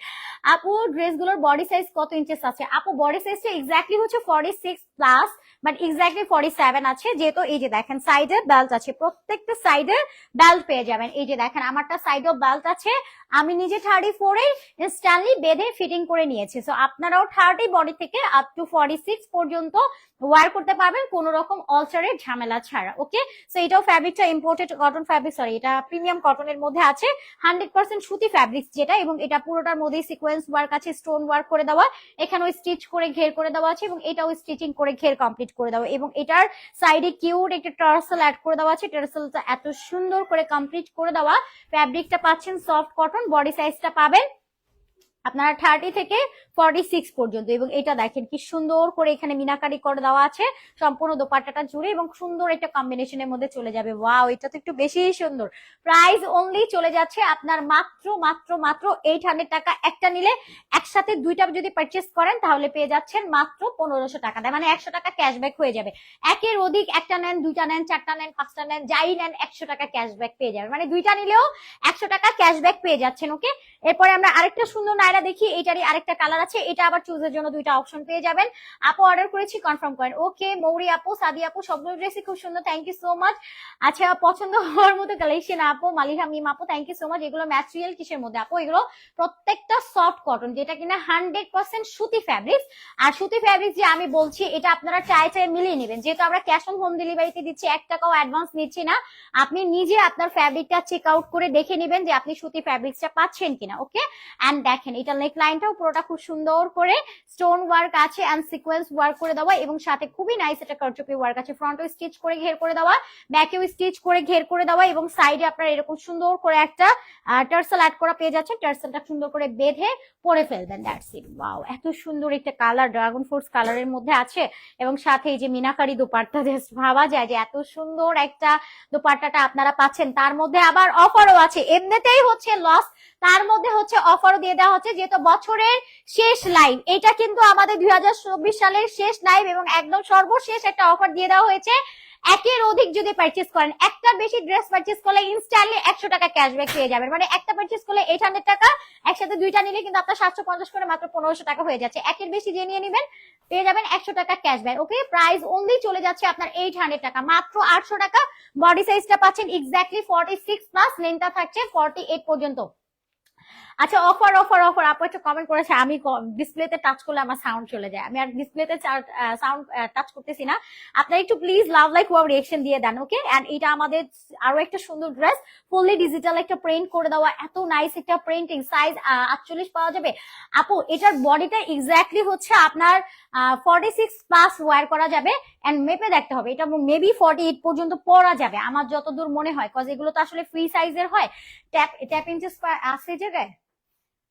আপু ড্রেসগুলোর বডি সাইজ কত ইঞ্চেস আছে? আপু বডি সাইজটা এক্স্যাক্টলি হচ্ছে forty six plus but exactly forty seven আছে। যেহেতু এই যে দেখেন সাইডে বেল্ট আছে। প্রত্যেকটা সাইডে বেল্ট পেয়ে যাবেন। এই যে দেখেন, আমারটা সাইডেও বেল্ট আছে। আমি নিজে থার্টি ফোরে ইনস্ট্যান্টলি বেঁধে ফিটিং করে নিয়েছি। সো আপনারাও থার্টি বডি থেকে আপ টু ফর্টি সিক্স পর্যন্ত ওয়ার করতে পারবেন কোন রকম অল্টারের ঝামেলা ছাড়া ওকে সো এটাও ফ্যাব্রিকটা ইম্পোর্টেড কটন ফ্যাব্রিক সরি এটা প্রিমিয়াম কটনের মধ্যে আছে হান্ড্রেড পার্সেন্ট সুতি ফ্যাব্রিক যেটা, এবং এটা পুরোটার মধ্যে সিকোয়েন্স ওয়ার্ক আছে স্টোন ওয়ার্ক করে দেওয়া, এখানেও স্টিচ করে ঘের করে দেওয়া আছে, এবং এটাও স্টিচিং করে ঘের কমপ্লিট করে দেওয়া, এবং এটার সাইডে কিউট একটা টার্সেল অ্যাড করে দেওয়া আছে টার্সেলটা এত সুন্দর করে কমপ্লিট করে দেওয়া ফ্যাব্রিকটা পাচ্ছেন সফট কটন বডি সাইজটা পাবেন আপনারা থার্টি থেকে ফর্টি সিক্স পর্যন্ত, এবং এটা দেখেন কি সুন্দর করে এখানে মিনাকারি করে দেওয়া আছে, সম্পূর্ণ দোপাট্টাটা জুড়ে, এবং সুন্দর একটা কম্বিনেশনের মধ্যে চলে যাবে। ওয়াও এটা তো একটু বেশি সুন্দর। প্রাইস অনলি চলে যাচ্ছে আপনার মাত্র মাত্র মাত্র এইট হান্ড্রেড টাকা। একটা নিলে একসাথে দুইটা যদি পারচেস করেন, তাহলে পেয়ে যাচ্ছেন মাত্র পনেরোশো টাকা। দেয় মানে একশো টাকা ক্যাশব্যাক হয়ে যাবে। একের অধিক একটা নেন, দুইটা নেন, চারটা নেন, পাঁচটা নেন, যাই নেন, একশো টাকা ক্যাশব্যাক পেয়ে যাবে মানে দুইটা নিলেও একশো টাকা ক্যাশব্যাক পেয়ে যাচ্ছেন ওকে এরপরে আমরা আরেকটা সুন্দর নায়রা দেখি, এটারই আরেকটা কালার আছে। এটা আবার চুজের জন্য দুইটা অপশন পেয়ে যাবেন। আপু অর্ডার করেছি কনফার্ম করেন। ওকে মৌরি আপু, সাদি আপু সবগুলো ড্রেসই খুব সুন্দর থ্যাংক ইউ সো মাচ আচ্ছা পছন্দ হওয়ার মতো কালেকশন আপু, মালিহা মিম আপু থ্যাংক ইউ সো মাচ এগুলো ম্যাটেরিয়াল কিসের মধ্যে? আপু, এগুলো প্রত্যেকটা সফট কটন যেটা কিনা হান্ড্রেড পার্সেন্ট সুতি ফ্যাব্রিক্স আর সুতি ফ্যাব্রিক যে আমি বলছি, এটা আপনারা চাই চাই মিলিয়ে নেবেন। যেহেতু আমরা ক্যাশ অন হোম ডেলিভারিতে দিচ্ছি, এক টাকাও অ্যাডভান্স নিচ্ছি না। আপনি নিজে আপনার ফ্যাব্রিকটা চেক আউট করে দেখে নেবেন যে আপনি সুতি ফ্যাব্রিক্সটা পাচ্ছেন কিনা ওকে অ্যান্ড দেখেন এটা নেক লাইনটাও পুরোটা খুব সুন্দর করে স্টোন ওয়ার্ক আছে অ্যান্ড সিকোয়েন্স ওয়ার্ক করে দেওয়া এবং সাথে খুবই নাইস একটা কারচুপি ওয়ার্ক আছে। ফ্রন্টও স্টিচ করে ঘের করে দেওয়া ব্যাকেও স্টিচ করে ঘের করে দেওয়া এবং সাইডে আপনারা এরকম সুন্দর করে একটা টার্সেল অ্যাড করা পেয়ে যাচ্ছেন। টার্সেলটা সুন্দর করে বেঁধে পরে ফেলবেন দ্যাটস ইট ওয়াও এত সুন্দর একটা কালার ড্রাগন ফোর্স কালারের মধ্যে আছে। এবং সাথে এই যে মিনাকারি দোপাট্টা জাস্ট ভাবা যায় যে এত সুন্দর একটা দোপাট্টাটা আপনারা পাচ্ছেন। তার মধ্যে আবার অফারও আছে। এমনিতেই হচ্ছে লস তার মধ্যে হচ্ছে অফারও দিয়ে দেওয়া হচ্ছে, যেহেতু বছরের শেষ লাইন এটা কিন্তু আমাদের দুই সালের শেষ লাইভ এবং একদম সর্বশেষ একটা অফার দিয়ে দেওয়া হয়েছে। একের অধিক যদি পারচেস করেন, একটার বেশি ড্রেস পারচেস করলে ইনস্ট্যান্টলি একশো টাকা ক্যাশব্যাক পেয়ে যাবেন। মানে একটা পারচেস করলে এইট টাকা, একসাথে দুইটা নিলে কিন্তু আপনার সাতশো পঞ্চাশ করে মাত্র পনেরোশো টাকা হয়ে যাচ্ছে। একের বেশি যে নিয়ে নেবেন, পেয়ে যাবেন একশো টাকা ক্যাশব্যাক ওকে প্রাইস অনলি চলে যাচ্ছে আপনার এইট টাকা। মাত্র আটশো টাকা বডি সাইজটা পাচ্ছেন এক্স্যাক্টলি ফর্টি সিক্স প্লাস লেন্থটা থাকছে ফর্টি এইট পর্যন্ত। আচ্ছা অফার অফার অফার আপু একটা কমেন্ট করেছে, আমি ডিসপ্লেতে টাচ করলে আমার সাউন্ড চলে যায়। আমি আর ডিসপ্লেতে সাউন্ড টাচ করতেছি না। আপনারা একটু please love like wow reaction দিয়ে দেন ওকে এন্ড এটা আমাদের আরও একটা সুন্দর ড্রেস ফুললি ডিজিটাল একটা প্রিন্ট করে দেওয়া, এত নাইস একটা প্রিন্টিং সাইজ আটচল্লিশ পাওয়া যাবে। আপু, এটার বডিটা এক্স্যাক্টলি হচ্ছে আপনার ফর্টি সিক্স প্লাস ওয়ার করা যাবে এন্ড মেপে দেখতে হবে। এটা মেবি ফর্টি এইট পর্যন্ত পরা যাবে, আমার যতদূর মনে হয় কজ এগুলো তো আসলে ফ্রি সাইজের হয়। ট্যাপ ট্যাপ ইঞ্চেস আছে জায়গায়?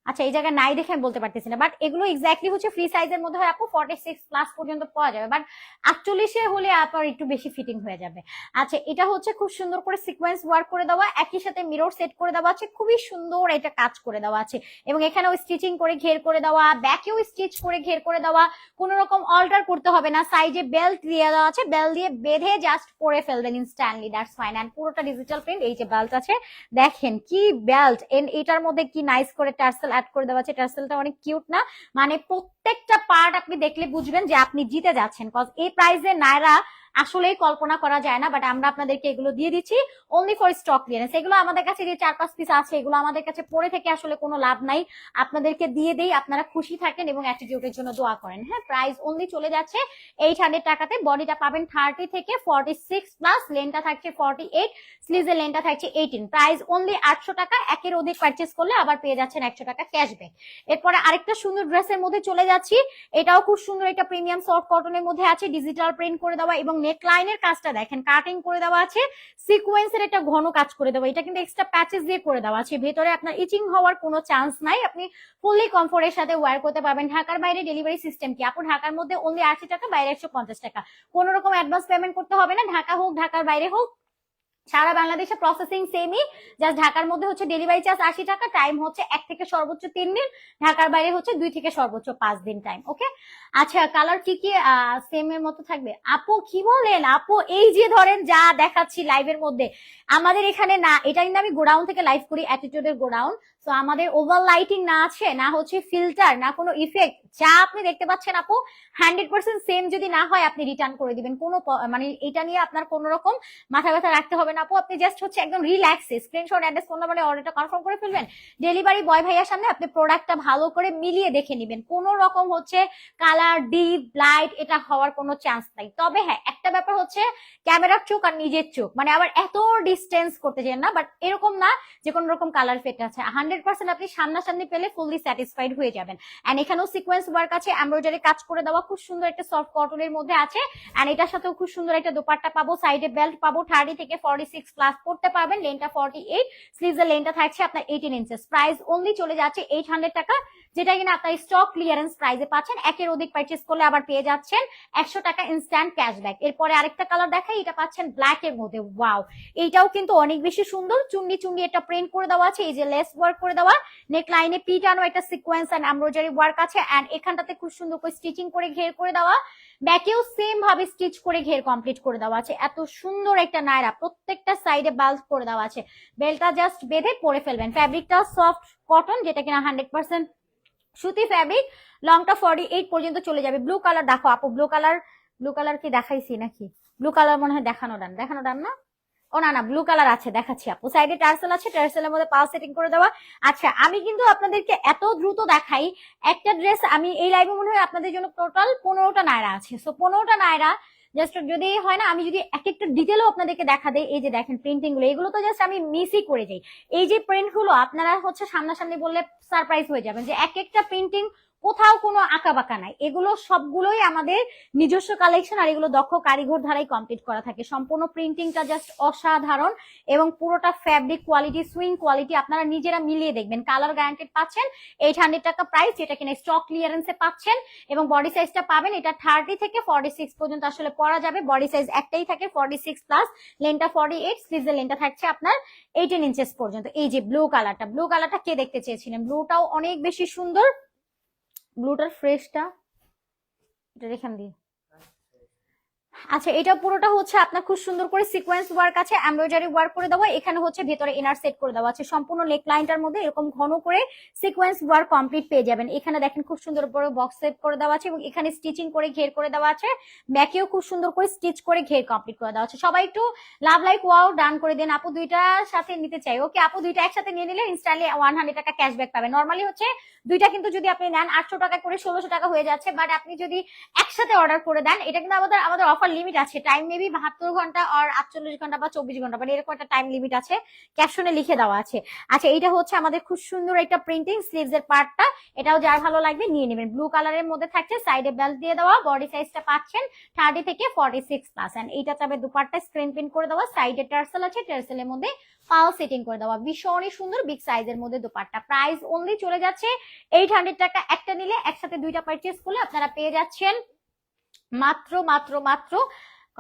আচ্ছা এই জায়গায় নাই দেখে আমি বলতে পারতেছি না বাট এগুলো এক্স্যাক্টলি হচ্ছে ফ্রি সাইজের মধ্যে হয় আপু ফর্টি সিক্স প্লাস পর্যন্ত পাওয়া যাবে বাট আটচল্লিশে হলে আপনার একটু বেশি ফিটিং হয়ে যাবে। আচ্ছা এটা হচ্ছে খুব সুন্দর করে সিকোয়েন্স ওয়ার্ক করে দেওয়া, একই সাথে মিরর সেট করে দেওয়া আছে, খুবই সুন্দর এটা কাজ করে দেওয়া আছে, এবং এখানেও স্টিচিং করে ঘের করে দেওয়া ব্যাকেও স্টিচ করে ঘের করে দেওয়া, কোনো রকম অল্টার করতে হবে না সাইডে বেল্ট দিয়ে দেওয়া আছে বেল্ট দিয়ে বেঁধে জাস্ট পরে ফেলবেন ইনস্ট্যান্টলি দ্যাটস ফাইন অ্যান্ড পুরোটা ডিজিটাল প্রিন্ট এই যে বেল্ট আছে, দেখেন কি বেল্ট এটার মধ্যে কি নাইস করে টার্সেল অ্যাড করে দেওয়া আছে। টার্সেলটা অনেক কিউট না? মানে প্রত্যেকটা পার্ট আপনি দেখলে বুঝবেন যে আপনি জিতে যাচ্ছেন। কজ এই প্রাইজে নায়রা আসলেই কল্পনা করা যায় না বাট আমরা আপনাদেরকে এগুলো দিয়ে দিচ্ছি অনলি ফর স্টক ক্লিয়ারেন্স এগুলো আমাদের কাছে যে চার পাঁচ পিস আছে, এগুলো আমাদের কাছে পরে থেকে আসলে কোনো লাভ নাই। আপনাদেরকে দিয়ে দেই, আপনারা খুশি থাকেন এবং অ্যাটিটিউডের জন্য দোয়া করেন। হ্যাঁ প্রাইস অনলি চলে যাচ্ছে এইট হান্ড্রেড টাকাতে। বডিটা পাবেন থার্টি থেকে ফর্টি সিক্স প্লাস লেনটা থাকছে ফর্টি এইট স্লিজের লেনটা থাকছে এইটিন প্রাইস অনলি আটশো টাকা, একের অধিক পারচেস করলে আবার পেয়ে যাচ্ছেন একশো টাকা ক্যাশব্যাক এরপরে আরেকটা সুন্দর ড্রেসের মধ্যে চলে যাচ্ছি। এটাও খুব সুন্দর একটা প্রিমিয়াম সফট কটনের মধ্যে আছে ডিজিটাল প্রিন্ট করে দেওয়া এবং নেক লাইনের কাজটা দেখেন কাটিং করে দেওয়া আছে সিকোয়েন্সের একটা ঘন কাজ করে দেওয়া এটা কিন্তু এক্সট্রা প্যাচেস দিয়ে করে দেওয়া আছে। ভেতরে আপনার ইচিং হওয়ার কোনো চান্স নাই। আপনি ফুললি কমফোর্টের সাথে ওয়ার করতে পারবেন। ঢাকার বাইরে ডেলিভারি সিস্টেম কি? আপু, ঢাকার মধ্যে অনলি আশি টাকা, বাইরে একশো পঞ্চাশ টাকা। কোনো রকম অ্যাডভান্স পেমেন্ট করতে হবে না। ঢাকা হোক, ঢাকার বাইরে হোক। সারা বাংলাদেশে প্রসেসিং সেমই জাস্ট ঢাকার মধ্যে হচ্ছে ডেলিভারি চার্জ আশি টাকা টাইম হচ্ছে এক থেকে সর্বোচ্চ তিন দিন। ঢাকার বাইরে হচ্ছে দুই থেকে সর্বোচ্চ পাঁচ দিন টাইম ওকে আচ্ছা কালার কি কি সেম এর মতো থাকবে? আপু কি বলেন? আপু, এই যে ধরেন যা দেখাচ্ছি লাইভের মধ্যে, আমাদের এখানে না, এটা কিন্তু আমি গোডাউন থেকে লাইভ করি অ্যাটিটিউডের গোডাউন। তো আমাদের ওভার লাইটিং না আছে, না হচ্ছে ফিল্টার, না কোনো ইফেক্ট যা আপনি দেখতে পাচ্ছেন আপু, হান্ড্রেড পার্সেন্ট সেম যদি না হয় আপনি রিটার্ন করে দিবেন। কোনো মানে এটা নিয়ে আপনার কোনো রকম মাথা ব্যথা রাখতে হবে না আপু। আপনি জাস্ট হচ্ছে একদম রিল্যাক্সে স্ক্রিনশট অ্যাড্রেস ফোন নাম্বারে অর্ডারটা কনফার্ম করে ফেলবেন। ডেলিভারি বয় ভাইয়ার সামনে আপনি প্রোডাক্টটা ভালো করে মিলিয়ে দেখে নেবেন। কোনো রকম হচ্ছে কালার ডিপ লাইট এটা হওয়ার কোনো চান্স নাই। তবে হ্যাঁ একটা ব্যাপার হচ্ছে ক্যামেরার চোখ আর নিজের চোখ। মানে আবার এত ডিস্টেন্স করতে চান না বাট এরকম না যে কোনো রকম কালার ফেট আছে। হান্ড্রেড পার্সেন্ট আপনি সামনাসামনি পেলে ফুললি স্যাটিসফাইড হয়ে যাবেন। অ্যান্ড এখানেও সিকোয়েন্স ওয়ার্ক আছে এমব্রয়ডারি কাজ করে দেওয়া, খুব সুন্দর একটা সফট কটনের মধ্যে আছে। অ্যান্ড এটার সাথেও খুব সুন্দর একটা পাবো সাইডে বেল্ট পাবো থার্টি থেকে ফর্টি সিক্স প্লাস পড়তে পারবেন লেনটা ফর্টি এইট লেনটা থাকছে আপনার এইটিন ইঞ্চেস প্রাইস অনলি চলে যাচ্ছে এইট হান্ড্রেড টাকা, যেটা কিনা আপনার স্টক ক্লিয়ারেন্স প্রাইসে পাচ্ছেন। একের অধিক করলে আবার পেয়ে যাচ্ছেন একশো টাকা ইনস্ট্যান্ট ক্যাশব্যাক এরপরে আরেকটা কালার দেখাই, এটা পাচ্ছেন ব্ল্যাক এর মধ্যে। ওয়াও এইটাও কিন্তু অনেক বেশি সুন্দর। চুন্ডি চুন্ডি একটা প্রিন্ট করে দেওয়া আছে, এই যে লেস ওয়ার্ক করে দেওয়া। নেক লাইনে পিটানো একটা সিকোয়েন্স অ্যান্ড এমব্রয়ডারি ওয়ার্ক আছে অ্যান্ড এখানটাতে খুব সুন্দর করে স্টিচিং করে ঘের করে দেওয়া। ব্যাকেও সেম ভাবে স্টিচ করে ঘের কমপ্লিট করে দেওয়া আছে। এত সুন্দর একটা নায়রা, প্রত্যেকটা সাইডে বাল্ব করে দেওয়া আছে। বেলটা জাস্ট বেঁধে পরে ফেলবেন। ফ্যাব্রিকটা সফট কটন যেটা কিনা হান্ড্রেড পার্সেন্ট সুতি ফ্যাব্রিক লংটা ফর্টি এইট পর্যন্ত চলে যাবে। ব্লু কালার দেখো আপু ব্লু কালার ব্লু কালার কি দেখাইছি নাকি? ব্লু কালার মনে হয় দেখানো ডান। দেখানো ডান না? ও না না ব্লু কালার আছে, দেখাচ্ছি আপু। সাইডে টার্সেল আছে টার্সেলের মধ্যে পাল সেটিং করে দেওয়া। আচ্ছা আমি কিন্তু আপনাদেরকে এত দ্রুত দেখাই, একটা ড্রেস আমি এই লাইভে মনে হয় আপনাদের জন্য টোটাল পনেরোটা নায়রা আছে। সো পনেরোটা নায়রা জাস্ট যদি হয় না, আমি যদি এক একটা ডিটেলও আপনাদেরকে দেখা দেই, এই যে দেখেন প্রিন্টিংগুলো, এগুলো তো জাস্ট আমি মিসই করে যাই। এই যে প্রিন্টগুলো, আপনারা হচ্ছে সামনাসামনি বললে সারপ্রাইজ হয়ে যাবেন যে এক একটা প্রিন্টিং কোথাও কোনো আঁকা বাঁকা নাই। এগুলো সবগুলোই আমাদের নিজস্ব কালেকশন আর এগুলো দক্ষ কারিগর দ্বারাই কমপ্লিট করা থাকে। সম্পূর্ণ প্রিন্টিংটা জাস্ট অসাধারণ এবং পুরোটা ফ্যাব্রিক কোয়ালিটি সুইং কোয়ালিটি আপনারা নিজেরা মিলিয়ে দেখবেন। কালার গ্যারান্টেড পাচ্ছেন এইট হান্ড্রেড টাকা প্রাইস যেটা কিনা স্টক ক্লিয়ারেন্সে পাচ্ছেন এবং বডি সাইজটা পাবেন, এটা থার্টি থেকে ফর্টি সিক্স পর্যন্ত আসলে পরা যাবে। বডি সাইজ একটাই থাকে ফর্টি সিক্স প্লাস লেনটা ফর্টি এইট স্লিভের লেনটা থাকছে আপনার এইটিন ইঞ্চেস পর্যন্ত। এই যে ব্লু কালারটা ব্লু কালারটা কে দেখতে চেয়েছিলেন? ব্লুটাও অনেক বেশি সুন্দর। ব্লুটার ফ্রেশটা এটা রেখান দিই। আচ্ছা এটা পুরোটা হচ্ছে আপনার খুব সুন্দর করে সিকোয়েন্স ওয়ার্ক আছে এমব্রয়ডারি ওয়ার্ক করে দেওয়া। এখানে হচ্ছে ভেতরে ইনার সেট করে দেওয়া আছে। সম্পূর্ণ নেক লাইনটার মধ্যে এরকম ঘন করে সিকোয়েন্স ওয়ার্ক কমপ্লিট পেয়ে যাবেন। এখানে দেখেন খুব সুন্দর করে বক্স সেট করে দেওয়া আছে এবং এখানে স্টিচিং করে ঘের করে দেওয়া আছে। ব্যাকেও খুব সুন্দর করে স্টিচ করে ঘের কমপ্লিট করে দেওয়া আছে। সবাই একটু লাভ লাইক ওয়াও ডান করে দেন। আপু দুইটা সাথে নিতে চাই। ওকে আপু দুইটা একসাথে নিয়ে নিলে ইনস্ট্যান্টলি ওয়ান হান্ড্রেড টাকা ক্যাশব্যাক পাবেন। নর্মালি হচ্ছে দুইটা কিন্তু যদি আপনি নেন, আটশো টাকা করে ষোলোশো টাকা হয়ে যাচ্ছে। বাট আপনি যদি একসাথে অর্ডার করে দেন, এটা কিন্তু আমাদের আমাদের অফার লিমিট আছে। টাইম মেবি বাহাত্তর ঘণ্টা আর আটচল্লিশ ঘণ্টা বা চব্বিশ ঘণ্টা মানে এরকম একটা টাইম লিমিট আছে। ক্যাপশনে লিখে দেওয়া আছে। আচ্ছা এটা হচ্ছে আমাদের খুব সুন্দর একটা প্রিন্টিং স্লিভস এর পার্টটা এটাও যার ভালো লাগবে নিয়ে নেবেন। ব্লু কালারের মধ্যে থাকছে সাইডে বেল্ট দিয়ে দেওয়া বডি সাইজটা পাচ্ছেন থার্টি থেকে ফর্টি সিক্স প্লাস এন্ড এইটা চাবে দুপাটটা স্ক্রিন প্রিন্ট করে দেওয়া সাইডে টার্সেল আছে টার্সেলের মধ্যে পাও সেটিং করে দেওয়া। ভীষণই সুন্দর বিগ সাইজের মধ্যে দুপাট্টা। প্রাইস অনলি চলে যাচ্ছে এইট হান্ড্রেড টাকা। একটা নিলে একসাথে দুইটা পারচেস করলে আপনারা পেয়ে যাচ্ছেন মাত্র মাত্র মাত্র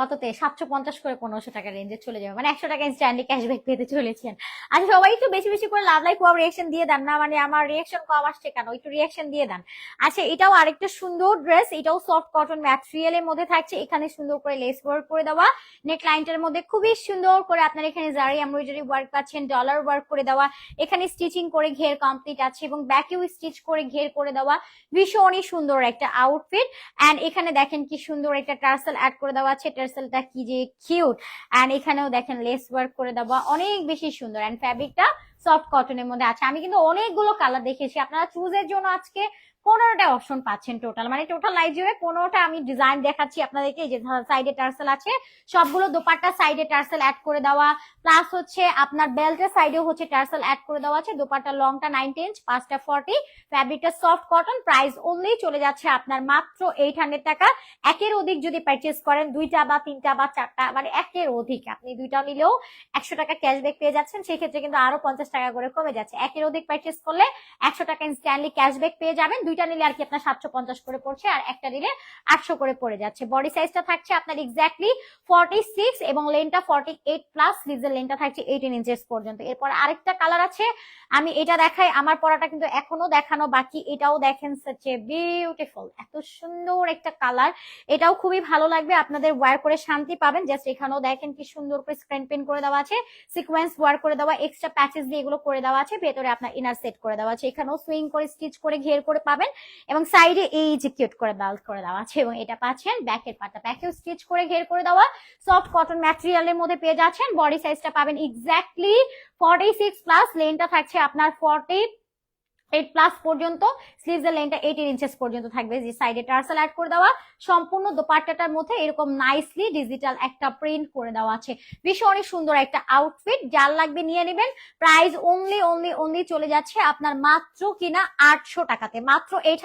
কততে? সাতশো পঞ্চাশ করে পনেরোশো টাকা রেঞ্জে চলে যাবে। মানে একশো টাকা ইনস্ট্যান্টলি ক্যাশব্যাক পেতে চলেছেন। আচ্ছা সবাই একটু বেশি বেশি করে লাভ লাইক রিয়েকশন দিয়ে দেন না মানে আমার রিয়েকশন কম আসছে কেন? একটু রিয়েকশন দিয়ে দেন। আচ্ছা এটাও আরেকটা সুন্দর ড্রেস এটাও সফট কটন ম্যাটেরিয়াল এর মধ্যে থাকছে। এখানে সুন্দর করে লেস ওয়ার্ক করে দেওয়া। নেক লাইনটার মধ্যে খুবই সুন্দর করে আপনার এখানে জারি এমব্রয়ডারি ওয়ার্ক পাচ্ছেন ডলার ওয়ার্ক করে দেওয়া। এখানে স্টিচিং করে ঘের কমপ্লিট আছে এবং ব্যাকেও স্টিচ করে ঘের করে দেওয়া। ভীষণই সুন্দর একটা আউটফিট এন্ড এখানে দেখেন কি সুন্দর একটা টার্সেল অ্যাড করে দেওয়া আছে। টার্সেলটা কি যে কিউট এন্ড এখানেও দেখেন লেস ওয়ার্ক করে দেওয়া, অনেক বেশি সুন্দর। এন্ড ফ্যাব্রিকটা সফট কটনের মধ্যে আছে। আমি কিন্তু অনেকগুলো কালার দেখেছি। আপনারা চুজের জন্য আজকে পনেরোটা অপশন পাচ্ছেন টোটাল মানে টোটাল লাইভ জুড়ে পনেরোটা আমি ডিজাইন দেখাচ্ছি আপনাদেরকে, এই যে সাইডে টার্সেল আছে, সবগুলো দোপাট্টা সাইডে টার্সেল অ্যাড করে দেওয়া। প্লাস হচ্ছে আপনার বেল্টের সাইডেও হচ্ছে টার্সেল অ্যাড করে দেওয়া আছে। দোপাট্টা লংটা নাইনটি ইঞ্চ পাঁচটা ফর্টি ফ্যাব্রিকটা সফট কটন প্রাইস অনলি চলে যাচ্ছে আপনার মাত্র এইট হান্ড্রেড টাকা। একের অধিক যদি পারচেস করেন, দুইটা বা তিনটা বা চারটা মানে একের অধিক। আপনি দুইটা নিলেও একশো টাকা ক্যাশব্যাক পেয়ে যাচ্ছেন সেই ক্ষেত্রে কিন্তু আরও পঞ্চাশ টাকা করে কমে যাচ্ছে। একের অধিক পারচেস করলে একশো টাকা ইনস্ট্যান্টলি ক্যাশব্যাক পেয়ে যাবেন। দুইটা নিলে আর কি আপনার সাতশো পঞ্চাশ করে পড়ছে, আর একটা নিলে আটশো করে পড়ে যাচ্ছে। বডি সাইজটা থাকছে আপনার এক্স্যাক্টলি ফর্টি সিক্স এবং লেনটা ফর্টি এইট প্লাস স্লিভসের লেনটা থাকছে এইটিন ইঞ্চেস পর্যন্ত। এরপর আরেকটা কালার আছে, আমি এটা দেখাই, আমার পরাটা কিন্তু এখনও দেখানো বাকি, এটাও দেখেন হচ্ছে বিউটিফুল এত সুন্দর একটা কালার এটাও খুবই ভালো লাগবে, আপনাদের ওয়ার করে শান্তি পাবেন। জাস্ট এখানেও দেখেন কি সুন্দর করে স্ক্রিন প্রিন্ট করে দেওয়া আছে সিকোয়েন্স ওয়ার করে দেওয়া এক্সট্রা প্যাচেস দিয়ে এগুলো করে দেওয়া আছে, ভেতরে আপনার ইনার সেট করে দেওয়া আছে। এখানেও সুইং করে স্টিচ করে, ঘের করে পাবেন। এবং সাইডে এই যে কিউট করে বেল্ট করে দেওয়া আছে এবং এটা পাচ্ছেন ব্যাকের পাটা ব্যাকেও স্টিচ করে ঘের করে দেওয়া। সফট কটন ম্যাটেরিয়ালের মধ্যে পেয়ে যাচ্ছেন। বডি সাইজটা পাবেন এক্স্যাক্টলি ফর্টি সিক্স প্লাস লেনটা থাকছে আপনার ফর্টি এইট প্লাস পর্যন্ত। স্লিভস এর লেনটা এইটিন ইঞ্চেস পর্যন্ত থাকবে। যে সাইডে টার্সেল অ্যাড করে দেওয়া। সম্পূর্ণ দোপাট্টাটার মধ্যে এরকম নাইসলি ডিজিটাল একটা প্রিন্ট করে দেওয়া আছে। ভীষণই সুন্দর একটা আউটফিট যার লাগবে নিয়ে নেবেন। প্রাইস অনলি অনলি অনলি চলে যাচ্ছে আপনার মাত্র কিনা আটশো টাকাতে। মাত্র এইট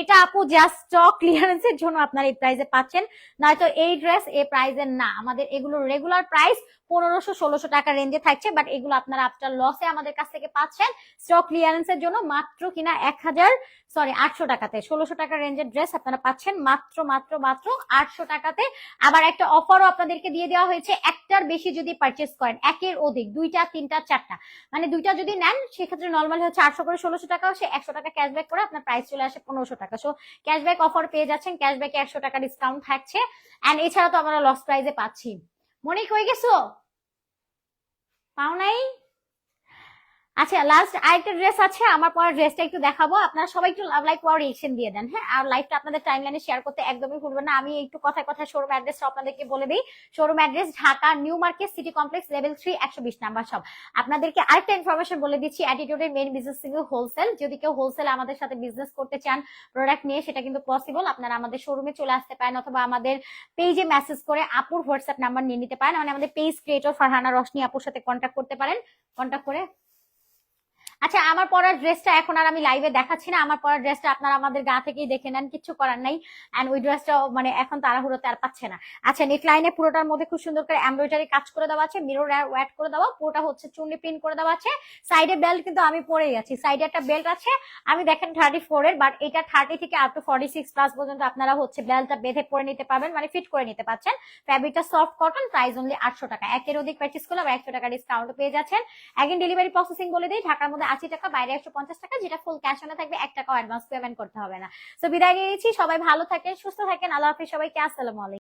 এটা আপু জাস্ট স্টক ক্লিয়ারেন্সের জন্য আপনার এই প্রাইসে পাচ্ছেন। নয়তো এই ড্রেস এই প্রাইসের না। আমাদের এগুলো রেগুলার প্রাইস পনেরোশো, ষোলোশো টাকা রেঞ্জে থাকছে বাট এগুলো আপনারা আফটার লসে আমাদের কাছ থেকে পাচ্ছেন। স্টক ক্লিয়ারেন্সের জন্য মাত্র কিনা এক হাজার সরি আটশো টাকাতে। ষোলোশো টাকা রেঞ্জের ড্রেস আপনারা পাচ্ছেন মাত্র মাত্র মাত্র মাত্র আটশো টাকাতে। আবার একটা অফারও আপনাদেরকে দিয়ে দেওয়া হয়েছে। একটার বেশি যদি পারচেস করেন, একের অধিক, দুইটা, তিনটা, চারটা। মানে দুইটা যদি নেন, সেক্ষেত্রে নর্মালি হচ্ছে আটশো করে ষোলোশো টাকা সে একশো টাকা ক্যাশব্যাক করে আপনার প্রাইস চলে আসে পনেরোশো টাকা। সো ক্যাশব্যাক অফার পেয়ে যাচ্ছেন ক্যাশব্যাকে একশো টাকা ডিসকাউন্ট থাকছে। অ্যান্ড এছাড়া তো আমরা লস প্রাইজে পাচ্ছি। মনে হয়ে গেছো? পাও নাই? আচ্ছা লাস্ট আরেকটা ড্রেস আছে, আমার পরে ড্রেসটা একটু দেখাবো। আপনারা সবাই একটু লাভ লাইক পাওয়ার রিয়েকশন দিয়ে দেন হ্যাঁ? আর লাইভটা আপনাদের টাইম লাইনে শেয়ার করতে একদমই ভুলবেন না। আমি একটু কথায় কথায় শোরুম অ্যাড্রেসটা আপনাদেরকে বলে দিই। Showroom address Dhaka new market city complex level three একশো বিশ নাম্বার সব আপনাদেরকে আরেকটা ইনফরমেশন বলে দিচ্ছি অ্যাটিটিউডের মেন বিজনেস কিন্তু হোলসেল যদি কেউ হোলসেল আমাদের সাথে বিজনেস করতে চান প্রোডাক্ট নিয়ে, সেটা কিন্তু পসিবল আপনারা আমাদের শোরুমে চলে আসতে পারেন, অথবা আমাদের পেজে মেসেজ করে আপুর হোয়াটসঅ্যাপ নাম্বার নিয়ে নিতে পারেন। মানে আমাদের পেজ ক্রিয়েটর ফারহানা রশনি আপুর সাথে কন্ট্যাক্ট করতে পারেন। কন্ট্যাক্ট করে আচ্ছা আমার পরার ড্রেসটা এখন আর আমি লাইভে দেখাচ্ছি না। আমার পরার ড্রেসটা আপনারা আমাদের গা থেকেই দেখে নেন, কিছু করার নাই। এন্ড ওই ড্রেসটা মানে এখন তাড়াহুড়োতে আর পাচ্ছে না। আচ্ছা নেক লাইনে পুরোটার মধ্যে খুব সুন্দর করে এমব্রয়ডারি কাজ করে দেওয়া আছে মিরর ওয়াট করে দেওয়া, পুরোটা হচ্ছে চুন্নি পিন করে দেওয়া আছে। সাইডে বেল্ট কিন্তু আমি পরে গেছি সাইডে একটা বেল্ট আছে, আমি দেখেন থার্টি ফোর এর বাট এটা থার্টি থেকে up to forty six plus পর্যন্ত আপনারা হচ্ছে বেল্টটা বেঁধে পরে নিতে পারবেন মানে ফিট করে নিতে পারছেন। ফ্যাব্রিকটা সফট কটন প্রাইস অনলি আটশো টাকা। একের অধিক প্র্যাকটিস করলে একশো টাকা ডিসকাউন্ট পেয়ে যাচ্ছেন। একদিন ডেলিভারি প্রসেসিং বলে দিই, ঢাকার মধ্যে আশি টাকা, বাইরে একশো পঞ্চাশ টাকা, যেটা ফুল ক্যাশ অনে থাকবে, এক টাকাও অ্যাডভান্স পেমেন্ট করতে হবে না। তো বিদায় নিয়ে নিচ্ছি, সবাই ভালো থাকেন, সুস্থ থাকেন, আল্লাহ হাফিজ, সবাইকে আসসালামু আলাইকুম।